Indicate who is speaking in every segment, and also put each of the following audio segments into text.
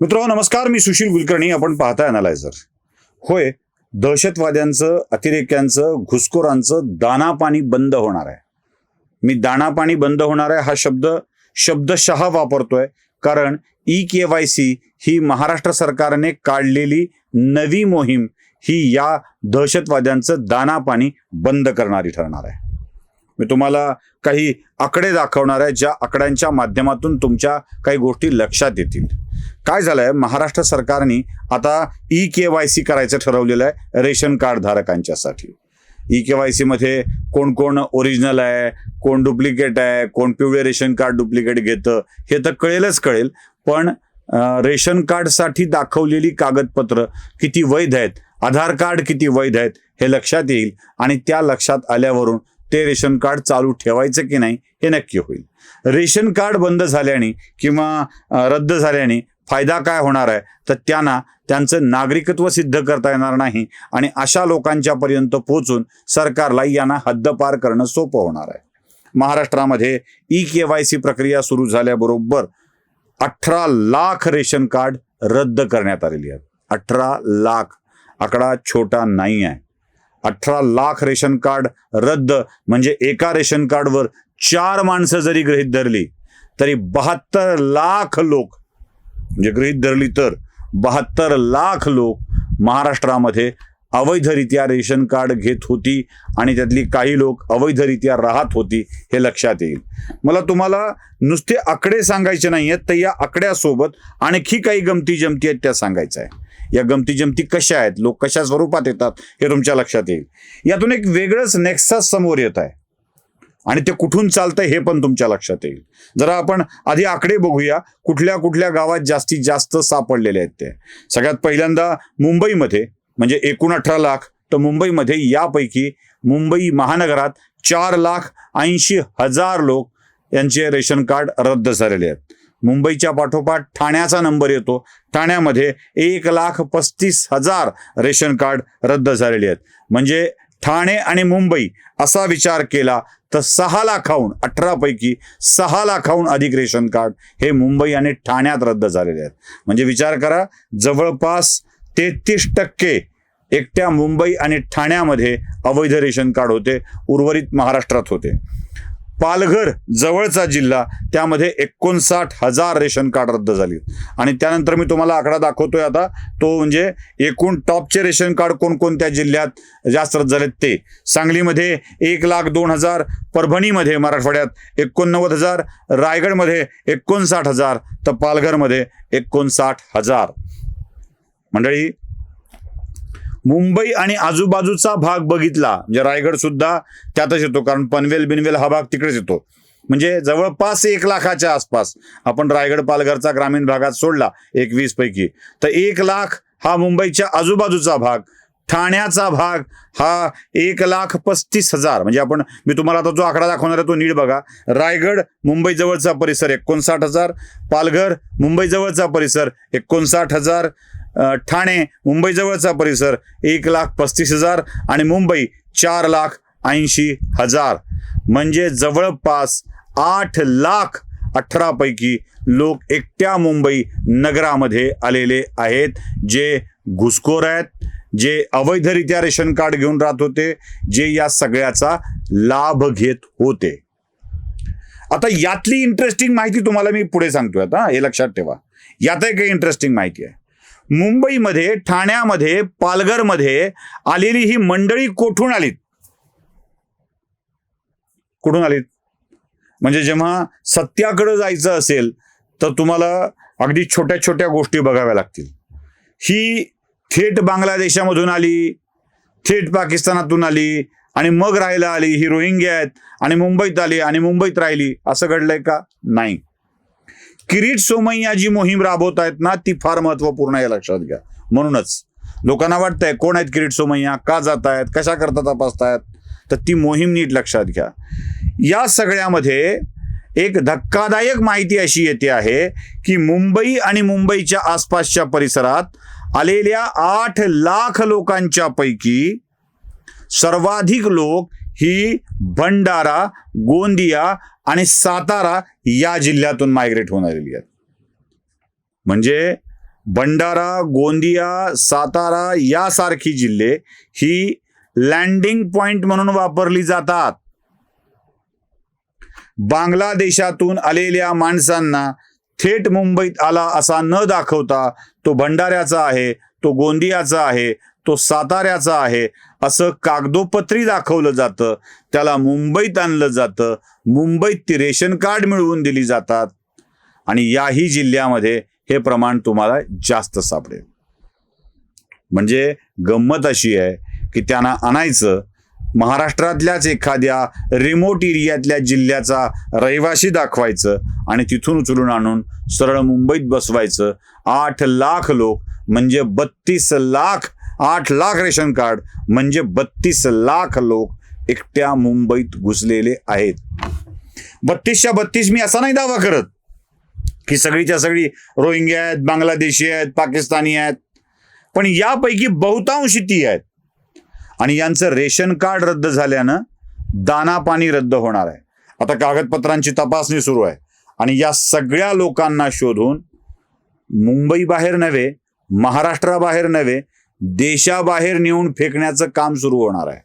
Speaker 1: मित्र नमस्कार मी सुशील कुलकर्णी. आपण पाहता अनालायझर होय दहशतवाद्यांचं अतिरेक्यांचं घुसखोरांचं दानापाणी बंद होणार आहे. मी दानापाणी बंद होणार आहे हा शब्द शब्दशः वापरतोय. कारण ई के वाय सी ही महाराष्ट्र सरकारने काढलेली नवी मोहीम ही या दहशतवाद्यांचं दानापाणी बंद करणारी ठरणार आहे. मी तुम्हाला काही आकडे दाखवणार आहे ज्या आकड्यांच्या माध्यमातून तुमच्या काही गोष्टी लक्षात येतील. काय झालंय? महाराष्ट्र सरकारने आता ई के वाय सी करायचं ठरवलेलं आहे रेशन कार्ड धारकांच्यासाठी. ई के वाय सी मध्ये कोण कोण ओरिजिनल आहे कोण डुप्लिकेट आहे कोण पिवळे रेशन कार्ड डुप्लिकेट घेतं हे तर कळेलच कळेल पण रेशन कार्डसाठी दाखवलेली कागदपत्र किती वैध आहेत आधार कार्ड किती वैध आहेत हे लक्षात येईल आणि त्या लक्षात आल्यावरून ते रेशन कार्ड चालू ठेवायचं की नाही हे नक्की होईल. रेशन कार्ड बंद झाल्याने किंवा रद्द झाल्याने फायदा काय होणार आहे? तर त्यांना त्यांचं नागरिकत्व सिद्ध करता येणार नाही आणि अशा लोकांच्या पर्यंत पोहोचून सरकारला यांना हद्दपार करणं सोपं होणार आहे. महाराष्ट्रामध्ये ई के वाय सी प्रक्रिया सुरू झाल्याबरोबर अठरा लाख रेशन कार्ड रद्द करण्यात आलेली आहेत. अठरा लाख. आकडा छोटा नाही आहे. अठरा लाख रेशन कार्ड रद्द म्हणजे एका रेशन कार्डवर चार माणसं जरी गृहीत धरली तरी बहात्तर लाख लोक म्हणजे गृहीत धरली तर बहात्तर लाख लोक महाराष्ट्रामध्ये अवैधरित्या रेशन कार्ड घेत होती आणि त्यातली काही लोक अवैधरित्या राहत होती हे लक्षात येईल. मला तुम्हाला नुसते आकडे सांगायचे नाही आहेत तर या आकड्यासोबत आणखी काही गमती जमती आहेत त्या सांगायचं आहे या गमती जमती कशा आहेत? लोक कशा स्वरूपात येतात? हे तुमच्या लक्षात येईल. यातून एक वेगळंच नेक्सस समोर येत आहे. आणि ते कुठून चालतंय हे पण तुमच्या लक्षात येईल. जरा आपण आधी आकडे बघूया. कुठल्या कुठल्या गावात जास्तीत जास्त सापडलेले आहेत ते. सगळ्यात पहिल्यांदा मुंबईमध्ये म्हणजे एकूण अठरा लाख तर मुंबईमध्ये यापैकी मुंबई महानगरात चार लाख ऐंशी हजार लोक यांचे रेशन कार्ड रद्द झालेले आहेत. मुंबईच्या पाठोपाठ ठाण्याचा नंबर येतो. ठाण्यामध्ये एक लाख पस्तीस हजार रेशन कार्ड रद्द झालेले आहेत. म्हणजे ठाणे आणि मुंबई असा विचार केला तर सहा लाखाहून अठरापैकी सहा लाखाहून अधिक रेशन कार्ड हे मुंबई आणि ठाण्यात रद्द झालेले आहेत. म्हणजे विचार करा जवळपास तेहतीस टक्के एकट्या मुंबई आणि ठाण्यामध्ये अवैध रेशन कार्ड होते उर्वरित महाराष्ट्रात होते. पालघर जवळचा जिल्हा त्यामध्ये एकोणसाठ हजार रेशन कार्ड रद्द झाली. आणि त्यानंतर मी तुम्हाला आकडा दाखवतोय आता तो म्हणजे एकूण टॉपचे रेशन कार्ड कोणकोणत्या जिल्ह्यात जास्त रद्द झालेत ते. सांगलीमध्ये एक लाख दोन हजार परभणीमध्ये मराठवाड्यात एकोणनव्वद हजार रायगडमध्ये एकोणसाठ हजार तर पालघरमध्ये एकोणसाठ हजार. मंडळी मुंबई आणि आजूबाजूचा भाग बघितला म्हणजे रायगड सुद्धा त्यातच येतो कारण पनवेल बिनवेल हा भाग तिकडेच येतो. म्हणजे जवळपास एक लाखाच्या आसपास आपण रायगड पालघरचा ग्रामीण भागात सोडला एक वीस पैकी. तर एक लाख हा मुंबईच्या आजूबाजूचा भाग ठाण्याचा भाग हा एक लाख पस्तीस हजार. म्हणजे आपण मी तुम्हाला आता जो आकडा दाखवणार आहे तो नीट बघा. रायगड मुंबई जवळचा परिसर एकोणसाठ हजार. पालघर मुंबई जवळचा परिसर एकोणसाठ हजार. ठाणे मुंबईजवळचा परिसर एक लाख पस्तीस हजार आणि मुंबई चार लाख ऐंशी हजार. म्हणजे जवळपास आठ लाख अठरापैकी लोक एकट्या मुंबई नगरामध्ये आलेले आहेत. जे घुसखोर आहेत जे अवैधरित्या रेशन कार्ड घेऊन राहत होते जे या सगळ्याचा लाभ घेत होते. आता यातली इंटरेस्टिंग माहिती तुम्हाला मी पुढे सांगतोय आता हे लक्षात ठेवा. यातही काही इंटरेस्टिंग माहिती आहे. मुंबईमध्ये ठाण्यामध्ये पालघरमध्ये आलेली ही मंडळी कोठून आलीत? कुठून आलीत? म्हणजे जेव्हा सत्याकडे जायचं असेल तर तुम्हाला अगदी छोट्या छोट्या गोष्टी बघाव्या लागतील. ही थेट बांगलादेशामधून आली थेट पाकिस्तानातून आली आणि मग राहायला आली ही रोहिंग्या आहेत आणि मुंबईत आली आणि मुंबईत राहिली असं घडलंय का? नाही. किरीट सोमय्या जी मोहीम राबवत आहेत ना ती फार महत्त्वपूर्ण आहे लक्षात घ्या. म्हणूनच लोकांना वाटतंय कोण आहेत किरीट सोमय्या? का जात आहेत कशा करता तपासतायत? तर ती मोहीम नीट लक्षात घ्या. या सगळ्यामध्ये एक धक्कादायक माहिती अशी येते आहे की मुंबई आणि मुंबईच्या आसपासच्या परिसरात आलेल्या आठ लाख लोकांच्या पैकी सर्वाधिक लोक ही भंडारा गोंदिया आणि सातारा या जिल्ह्यातून मायग्रेट होऊन आलेली आहेत. म्हणजे भंडारा गोंदिया सातारा यासारखी जिल्हे ही लँडिंग पॉइंट म्हणून वापरली जातात. बांगलादेशातून आलेल्या माणसांना थेट मुंबईत आला असा न दाखवता तो भंडाऱ्याचा आहे तो गोंदियाचा आहे तो साताऱ्याचा आहे असं कागदोपत्री दाखवलं जातं. त्याला मुंबईत आणलं जातं. मुंबईत ती रेशन कार्ड मिळवून दिली जातात. आणि याही जिल्ह्यामध्ये हे प्रमाण तुम्हाला जास्त सापडेल. म्हणजे गंमत अशी आहे की त्यांना आणायचं महाराष्ट्रातल्याच एखाद्या रिमोट एरियातल्या जिल्ह्याचा रहिवासी दाखवायचं आणि तिथून उचलून आणून सरळ मुंबईत बसवायचं. आठ लाख लोक म्हणजे बत्तीस लाख आठ लाख रेशन कार्ड म्हणजे बत्तीस लाख लोक एकट्या मुंबईत घुसलेले आहेत. बत्तीसच्या बत्तीस मी असा नाही दावा करत की सगळीच्या सगळी रोहिंग्या आहेत बांगलादेशी आहेत पाकिस्तानी आहेत. पण यापैकी बहुतांशी ती आहेत. आणि यांचं रेशन कार्ड रद्द झाल्यानं दाना पाणी रद्द होणार आहे. आता कागदपत्रांची तपासणी सुरू आहे. आणि या सगळ्या लोकांना शोधून मुंबई बाहेर नव्हे महाराष्ट्राबाहेर नव्हे देशाबाहेर नेऊन फेकण्याचं काम सुरू होणार आहे.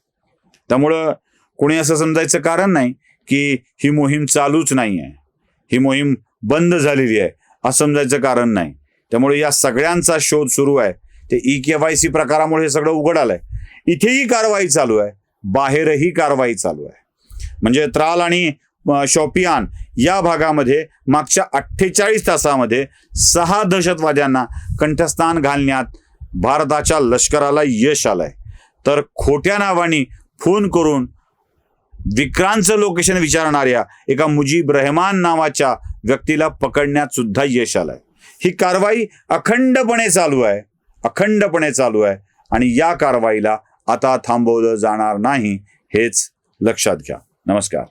Speaker 1: त्यामुळं कोणी असं समजायचं कारण नाही की ही मोहीम चालूच नाही आहे ही मोहीम बंद झालेली आहे असं समजायचं कारण नाही. त्यामुळे या सगळ्यांचा शोध सुरू आहे. ते ई के वाय सी प्रकारामुळे हे सगळं उघड आलंय. इथेही कारवाई चालू आहे बाहेरही कारवाई चालू आहे. म्हणजे त्राल आणि शॉपियान या भागामध्ये मागच्या अठ्ठेचाळीस तासामध्ये सहा दहशतवाद्यांना कंठस्थान घालण्यात भारताच्या लष्कराला यश आलंय. तर खोट्या नावाने फोन करून विक्रांतचं लोकेशन विचारणाऱ्या एका मुजीब रहमान नावाच्या व्यक्तीला पकडण्यात सुद्धा यश आलंय. ही कारवाई अखंडपणे चालू आहे. अखंडपणे चालू आहे. आणि या कारवाईला आता थांबवलं जाणार नाही हेच लक्षात घ्या. नमस्कार.